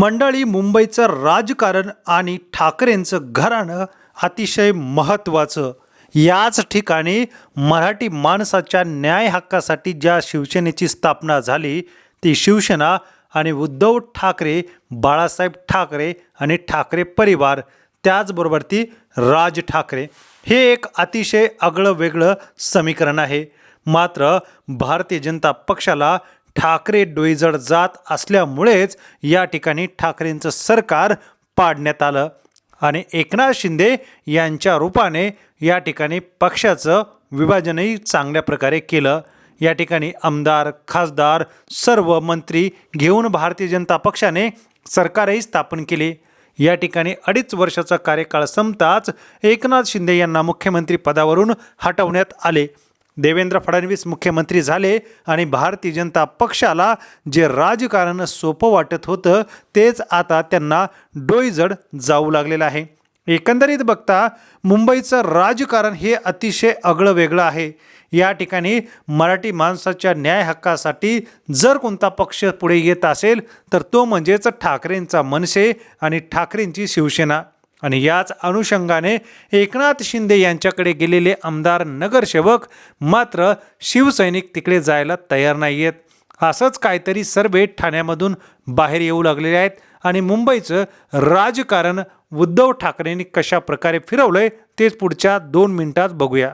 मंडळी मुंबईचं राजकारण आणि ठाकरेंचं घराणं अतिशय महत्त्वाचं. याच ठिकाणी मराठी माणसाच्या न्याय हक्कासाठी ज्या शिवसेनेची स्थापना झाली ती शिवसेना आणि उद्धव ठाकरे बाळासाहेब ठाकरे आणि ठाकरे परिवार त्याचबरोबर ती राज ठाकरे. हे एक अतिशय आगळं वेगळं समीकरण आहे. मात्र भारतीय जनता पक्षाला ठाकरे डोईजड जात असल्यामुळेच या ठिकाणी ठाकरेंचं सरकार पाडण्यात आलं. आणि एकनाथ शिंदे यांच्या रूपाने या ठिकाणी पक्षाचं विभाजनही चांगल्या प्रकारे केलं. या ठिकाणी आमदार खासदार सर्व मंत्री घेऊन भारतीय जनता पक्षाने सरकारही स्थापन केले. या ठिकाणी अडीच वर्षाचा कार्यकाळ संपताच एकनाथ शिंदे यांना मुख्यमंत्री पदावरून हटवण्यात आले. देवेंद्र फडणवीस मुख्यमंत्री झाले आणि भारतीय जनता पक्षाला जे राजकारण सोपं वाटत होतं तेच आता त्यांना डोईजड जाऊ लागलेलं आहे. एकंदरीत बघता मुंबईचं राजकारण हे अतिशय आगळं वेगळं आहे. या ठिकाणी मराठी माणसाच्या न्याय हक्कासाठी जर कोणता पक्ष पुढे येत असेल तर तो म्हणजेच ठाकरेंचा मनसे आणि ठाकरेंची शिवसेना. आणि याच अनुषंगाने एकनाथ शिंदे यांच्याकडे गेलेले आमदार नगरसेवक मात्र शिवसैनिक तिकडे जायला तयार नाही आहेत असंच काहीतरी सर्वे ठाण्यामधून बाहेर येऊ लागलेले आहेत आणि मुंबईचं राजकारण उद्धव ठाकरेंनी कशा प्रकारे फिरवलंय तेच पुढच्या दोन मिनिटात बघूया.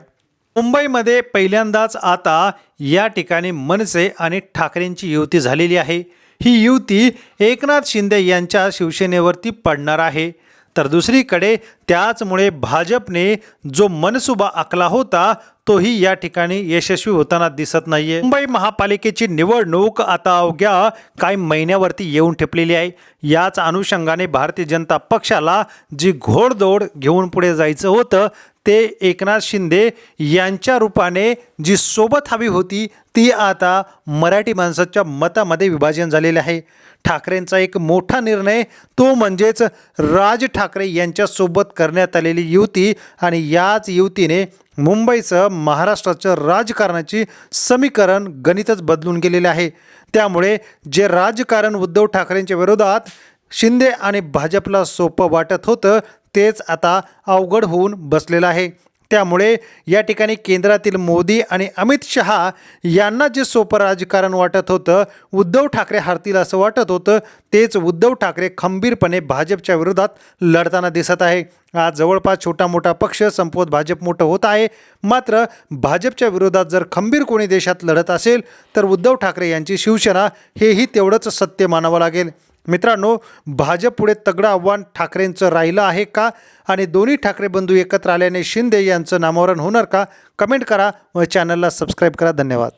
मुंबईमध्ये पहिल्यांदाच आता या ठिकाणी मनसे आणि ठाकरेंची युती झालेली आहे. ही युती एकनाथ शिंदे यांच्या शिवसेनेवरती पडणार आहे. तर दुसरीकडे त्याचमुळे भाजपने जो मनसुबा आखला होता तोही या ठिकाणी यशस्वी होताना दिसत नाहीये. मुंबई महापालिकेची निवडणूक आता अवघ्या काही महिन्यावरती येऊन ठेपलेली आहे. याच अनुषंगाने भारतीय जनता पक्षाला जी घोडदौड घेऊन पुढे जायचं होतं ते एकनाथ शिंदे यांच्या रूपाने जी सोबत हवी होती ती आता मराठी माणसाच्या मतामध्ये विभाजन झालेले आहे. ठाकरेंचा एक मोठा निर्णय तो म्हणजेच राज ठाकरे यांच्यासोबत करण्यात आलेली युती आणि याच युतीने मुंबईचं महाराष्ट्राचं राजकारणाची समीकरण गणितच बदलून गेलेले आहे. त्यामुळे जे राजकारण उद्धव ठाकरेंच्या विरोधात शिंदे आणि भाजपला सोपं वाटत होतं तेच आता अवघड होऊन बसलेलं आहे. त्यामुळे या ठिकाणी केंद्रातील मोदी आणि अमित शहा यांना जे सोपं राजकारण वाटत होतं उद्धव ठाकरे हारतील असं वाटत होतं तेच उद्धव ठाकरे खंबीरपणे भाजपच्या विरोधात लढताना दिसत आहे. आज जवळपास छोटा मोठा पक्ष संपवत भाजप मोठं होत आहे. मात्र भाजपच्या विरोधात जर खंबीर कोणी देशात लढत असेल तर उद्धव ठाकरे यांची शिवसेना हेही तेवढंच सत्य मानावं लागेल. मित्रांनो भाजप पुढे तगडं आव्हान ठाकरेंचं राहिलं आहे का? आणि दोन्ही ठाकरे बंधू एकत्र आल्याने शिंदे यांचं नामवरण होणार का? कमेंट करा व चॅनलला सबस्क्राईब करा. धन्यवाद.